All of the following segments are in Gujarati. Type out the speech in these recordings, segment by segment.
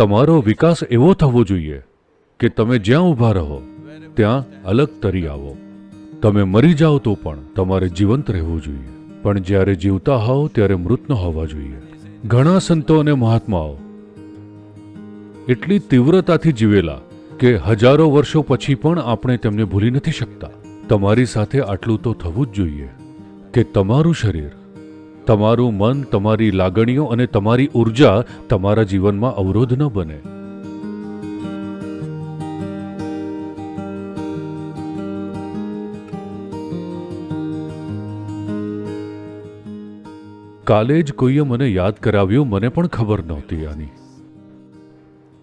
તમારો વિકાસ એવો થવો જોઈએ કે તમે જ્યાં ઊભા રહો, ત્યાં અલગ તરી આવો. તમે મરી જાઓ તો પણ તમારે જીવંત રહેવું જોઈએ. પણ જ્યારે જીવતા હોવ, ત્યારે મૃત ન હોવા જોઈએ. ઘણા સંતો અને મહાત્માઓ એટલી તીવ્રતાથી જીવેલા કે હજારો વર્ષો પછી પણ આપણે તેમને ભૂલી નથી શકતા. તમારી સાથે આટલું તો થવું જ જોઈએ કે તમારું શરીર તમારું મન, તમારી લાગણીઓ અને તમારી ઊર્જા તમારા જીવનમાં અવરોધ ન બને. કાલે જ કોઈએ મને યાદ કરાવ્યું, મને પણ ખબર નહોતી આની.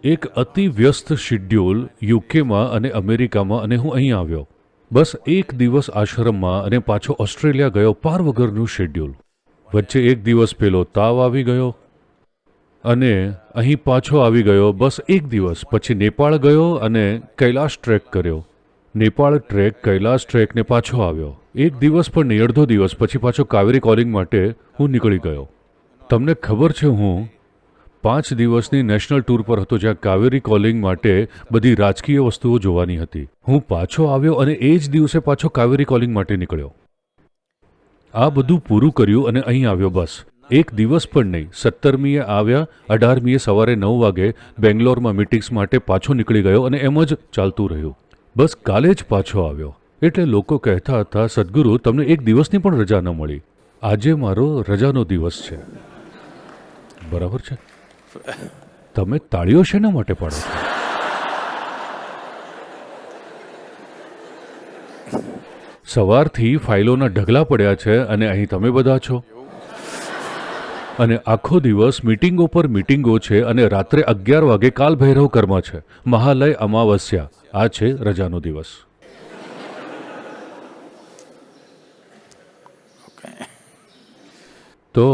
એક અતિ વ્યસ્ત શિડ્યુલ યુકેમાં અને અમેરિકામાં અને હું અહીં આવ્યો. બસ એક દિવસ આશ્રમમાં અને પાછો ઓસ્ટ્રેલિયા ગયો, પાર વગરનું શેડ્યુલ. વચ્ચે એક દિવસ પેલો તાવ આવી ગયો અને અહીં પાછો આવી ગયો, બસ એક દિવસ. પછી નેપાળ ગયો અને કૈલાશ ટ્રેક કર્યો. નેપાળ ટ્રેક, કૈલાશ ટ્રેકને પાછો આવ્યો. એક દિવસ પણ નહીં, અડધો દિવસ. પછી પાછો કાવેરી કોલિંગ માટે હું નીકળી ગયો. તમને ખબર છે હું પાંચ દિવસની નેશનલ ટૂર પર હતો જ્યાં કાવેરી કોલિંગ માટે બધી રાજકીય વસ્તુઓ જોવાની હતી. હું પાછો આવ્યો અને એ જ દિવસે પાછો કાવેરી કોલિંગ માટે નીકળ્યો. આ બધું પૂરું કર્યું અને અહીં આવ્યો બસ. એક દિવસ પણ નહીં, સત્તરમીએ આવ્યા, અઢારમીએ સવારે નવ વાગે બેંગ્લોરમાં મિટિંગ્સ માટે પાછો નીકળી ગયો અને એમ જ ચાલતું રહ્યું. બસ કાલે જ પાછો આવ્યો. એટલે લોકો કહેતા હતા, સદગુરુ, તમને એક દિવસની પણ રજા ન મળી. આજે મારો રજાનો દિવસ છે. બરાબર છે? તમે તાળીઓ શેના માટે પાડો છો? સવારથી ફાઇલોના ઢગલા પડ્યા છે અને અહીં તમે બધા છો. અને આખો દિવસ મિટિંગો પર મીટિંગો છે અને રાત્રે અગિયાર વાગે કાલ ભૈરવ કર્મ છે. મહાલય અમાવસ્યા. આ છે રજાનો દિવસ. તો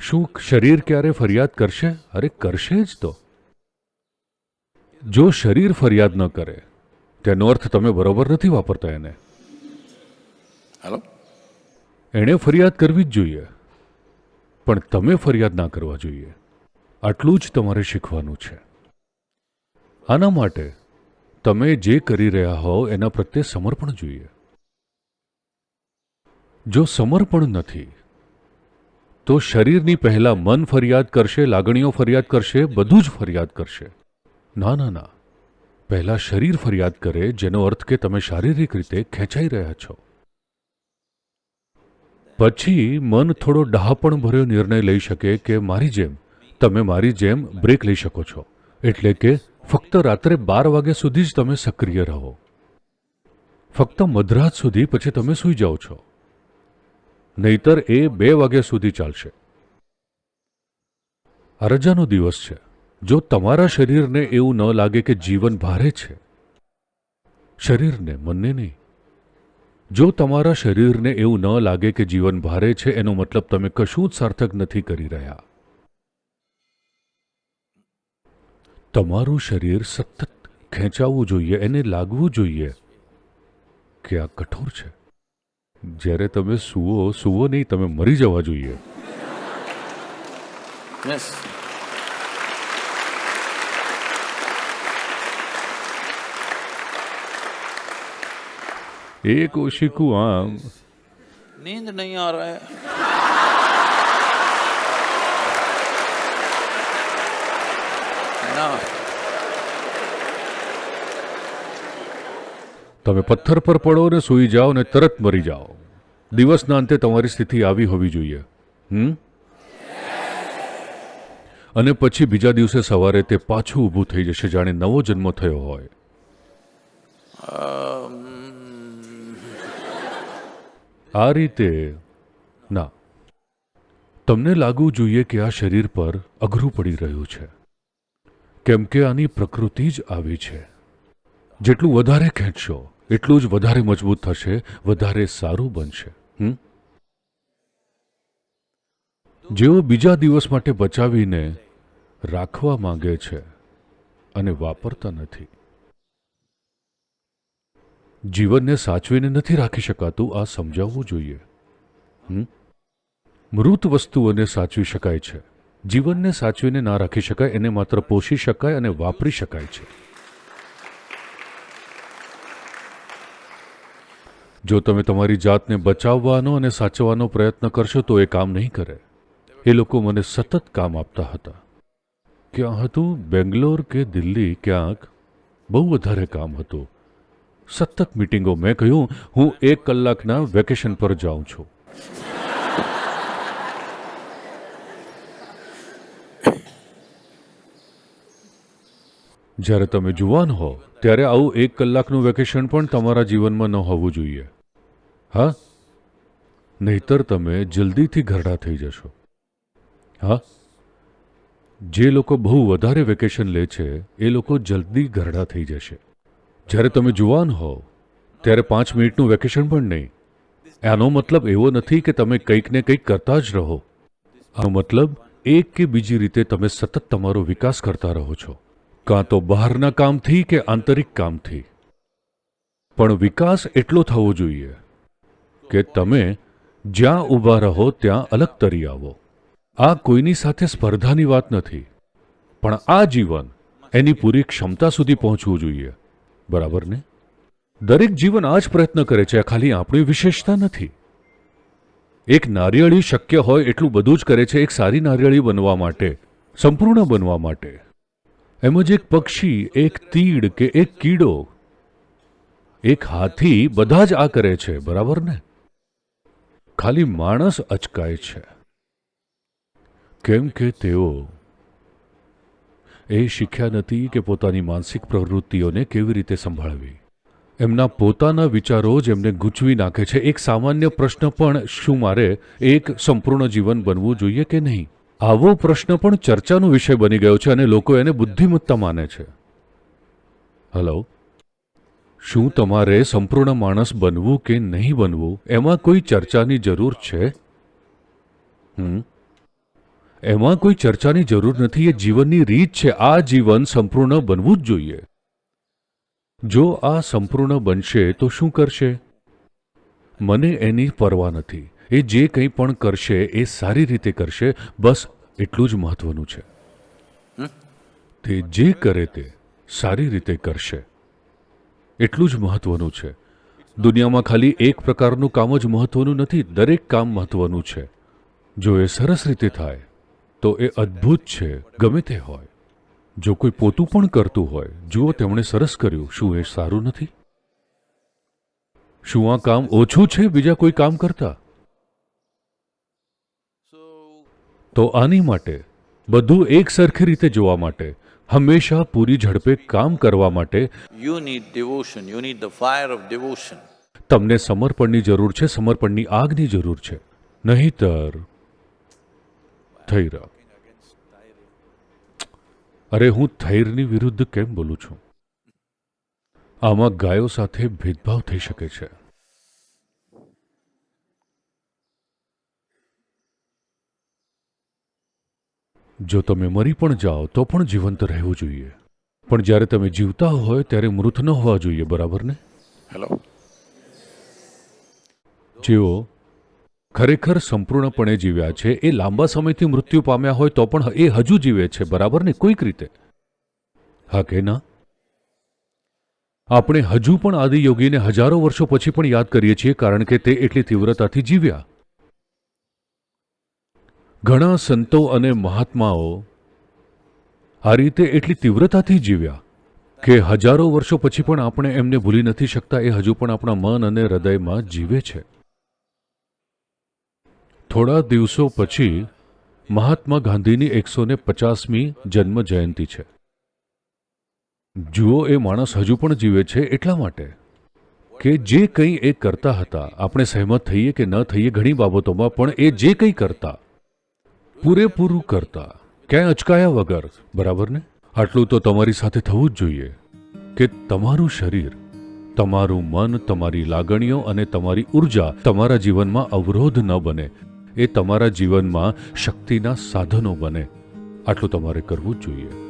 શું શરીર ક્યારે ફરિયાદ કરશે? અરે કરશે જ તો. જો શરીર ફરિયાદ ન કરે તેનો અર્થ તમે બરોબર નથી વાપરતા એને. હેલો? એણે ફરિયાદ કરવી જ જોઈએ. પણ તમે ફરિયાદ ના કરવા જોઈએ. આટલું જ તમારે શીખવાનું છે. આના માટે તમે જે કરી રહ્યા હો એના પ્રત્યે સમર્પણ જોઈએ. જો સમર્પણ નથી તો શરીરની પહેલા મન ફરિયાદ કરશે લાગણીઓ ફરિયાદ કરશે બધું જ ફરિયાદ કરશે. ના ના ના. પહેલા શરીર ફરિયાદ કરે, જેનો અર્થ કે તમે શારીરિક રીતે ખેંચાઈ રહ્યા છો. પછી મન થોડો ડહાપણ ભર્યો નિર્ણય લઈ શકે કે મારી જેમ, તમે મારી જેમ બ્રેક લઈ શકો છો. એટલે કે ફક્ત રાત્રે બાર વાગ્યા સુધી જ તમે સક્રિય રહો. ફક્ત મધરાત સુધી પછી તમે સૂઈ જાઓ છો. નહીતર એ બે વાગ્યા સુધી ચાલશે. આ રજાનો દિવસ છે. જો તમારા શરીરને એવું ન લાગે કે જીવન ભારે છે, શરીરને, મનને નહીં. જો તમારા શરીરને એવું ન લાગે કે જીવન ભારે છે, એનો મતલબ તમે કશું જ સાર્થક નથી કરી રહ્યા. તમારું શરીર સતત ખેંચાવવું જોઈએ, એને લાગવું જોઈએ કે આ કઠોર છે. જ્યારે તમે સુવો સુવો નહીં, તમે મરી જવા જોઈએ. યસ એક ઓશિકું આમ नींद नहीं आ रहा है ના તમે પથ્થર પર પડો ને સૂઈ જાઓ ને તરત મરી જાઓ દિવસના અંતે તમારી સ્થિતિ આવી હોવી જોઈએ હમ અને પછી બીજા દિવસે સવારે તે પાછું ઊભું થઈ જશે જાણે નવો જન્મ થયો હોય આ રીતે, ના. તમને લાગવું જોઈએ કે આ શરીર પર અઘરું પડી રહ્યું છે. કેમ કે આની પ્રકૃતિ જ આવી છે. જેટલું વધારે ખેંચશો, એટલું જ વધારે મજબૂત થશે, વધારે સારું બનશે? જેઓ બીજા દિવસ માટે બચાવીને રાખવા માંગે છે અને વાપરતા નથી. જીવનને સાચવીને નથી રાખી શકાતું, આ સમજાવવું જોઈએ? મૃત વસ્તુઓને સાચવી શકાય છે. જીવનને સાચવીને ના રાખી શકાય, એને માત્ર પોષી શકાય અને વાપરી શકાય છે. જો તમે તમારી જાતને બચાવવાનો અને સાચવવાનો પ્રયત્ન કરશો, તો એ કામ નહીં કરે. એ લોકો મને સતત કામ આપતા હતા. ક્યાં હતું? બેંગ્લોર કે દિલ્હી? ક્યાંક? બહુ વધારે કામ હતું. સતત મિટિંગો મેં કહ્યું, હું એક કલાકના વેકેશન પર જાઉં છું. જ્યારે તમે જુવાન હો, ત્યારે આવું એક કલાકનું વેકેશન પણ તમારા જીવનમાં ન હોવું જોઈએ. હા? નહીતર તમે જલ્દીથી ઘરડા થઈ જશો. હા? જે લોકો બહુ વધારે વેકેશન લે છે, એ લોકો જલ્દી ઘરડા થઈ જશે. જ્યારે તમે જુવાન હો, ત્યારે પાંચ મિનિટનું વેકેશન પણ નહીં. આનો મતલબ એવો નથી કે તમે કંઈક ને કંઈક કરતા જ રહો. આનો મતલબ એક કે બીજી રીતે તમે સતત તમારો વિકાસ કરતા રહો છો. કાં તો બહારના કામથી કે આંતરિક કામથી. પણ વિકાસ એટલો થવો જોઈએ કે તમે જ્યાં ઊભા રહો ત્યાં અલગ તરી આવો. આ કોઈની સાથે સ્પર્ધાની વાત નથી, પણ આ જીવન એની પૂરી ક્ષમતા સુધી પહોંચવું જોઈએ. બરાબર ને? દરેક જીવન આ જ પ્રયત્ન કરે છે, આ ખાલી આપણી વિશેષતા નથી. એક નારિયેળી શક્ય હોય એટલું બધું જ કરે છે, એક સારી નારિયેળી બનવા માટે, સંપૂર્ણ બનવા માટે. એમ જ એક પક્ષી, એક તીડ કે એક કીડો, એક હાથી બધા જ આ કરે છે, બરાબર ને? ખાલી માણસ અચકાય છે. કેમ કે તેઓ એ શીખ્યા નથી કે પોતાની માનસિક પ્રવૃત્તિઓને કેવી રીતે સંભાળવી. એમના પોતાના વિચારો જ એમને ગૂંચવી નાખે છે. એક સામાન્ય પ્રશ્ન પણ, શું મારે એક સંપૂર્ણ જીવન બનવું જોઈએ કે નહીં? આવો પ્રશ્ન પણ ચર્ચાનો વિષય બની ગયો છે અને લોકો એને બુદ્ધિમત્તા માને છે. હલો? શું તમારે સંપૂર્ણ માણસ બનવું કે નહીં બનવું? એમાં કોઈ ચર્ચાની જરૂર છે? હમ? એમાં કોઈ ચર્ચાની જરૂર નથી એ જીવનની રીત છે. આ જીવન સંપૂર્ણ બનવું જ જોઈએ. જો આ સંપૂર્ણ બનશે તો શું કરશે? મને એની પરવા નથી. એ જે કંઈ પણ કરશે એ સારી રીતે કરશે. બસ એટલું જ મહત્વનું છે. તે જે કરે તે સારી રીતે કરશે. એટલું જ મહત્વનું છે. દુનિયામાં ખાલી એક પ્રકારનું કામ જ મહત્વનું નથી દરેક કામ મહત્વનું છે. જો એ સરસ રીતે થાય તો એ અદ્ભુત છે. ગમે તે હોય. જો કોઈ પોતું પણ કરતું હોય જુઓ તેમણે સરસ કર્યું. શું એ સારું નથી? શું આ કામ ઓછું છે બીજા કોઈ કામ કરતા? તો આની માટે બધું એક સરખી રીતે જોવા માટે હંમેશા પૂરી ઝડપે કામ કરવા માટે you need devotion you need the fire of devotion તમને સમર્પણની જરૂર છે સમર્પણની આગની જરૂર છે. નહીતર થઈ અરે હું થૈરની વિરુદ્ધ કેમ બોલું છું? આમાં ગાયો સાથે ભેદભાવ થઈ શકે છે. જો તમે મરી પણ જાઓ તો પણ જીવંત રહેવું જોઈએ. પણ જ્યારે તમે જીવતા હોય ત્યારે મૃત ન હોવા જોઈએ બરાબર ને? હેલો જેઓ ખરેખર સંપૂર્ણપણે જીવ્યા છે, એ લાંબા સમયથી મૃત્યુ પામ્યા હોય તો પણ એ હજુ જીવે છે, બરાબર ને? કોઈક રીતે. હા કે ના? આપણે હજુ પણ આદિયોગીને હજારો વર્ષો પછી પણ યાદ કરીએ છીએ કારણ કે તે એટલી તીવ્રતાથી જીવ્યા. ઘણા સંતો અને મહાત્માઓ આ રીતે એટલી તીવ્રતાથી જીવ્યા કે હજારો વર્ષો પછી પણ આપણે એમને ભૂલી નથી શકતા, એ હજુ પણ આપણા મન અને હૃદયમાં જીવે છે. થોડા દિવસો પછી મહાત્મા ગાંધીની એકસો ને પચાસમી જન્મ જયંતિ છે. જુઓ એ માણસ હજુ પણ જીવે છે એટલા માટે કે જે કંઈ એ કરતા હતા, આપણે સહેમત થઈએ કે ન થઈએ ઘણી બાબતોમાં, પણ એ જે કંઈ કરતા, પૂરેપૂરું કરતા, ક્યાંય અચકાયા વગર, બરાબર ને? આટલું તો તમારી સાથે થવું જ જોઈએ કે તમારું શરીર, તમારું મન, તમારી લાગણીઓ અને તમારી ઊર્જા તમારા જીવનમાં અવરોધ ન બને. એ તમારા જીવનમાં શક્તિના સાધનો બને. આટલું તમારે કરવું જ જોઈએ.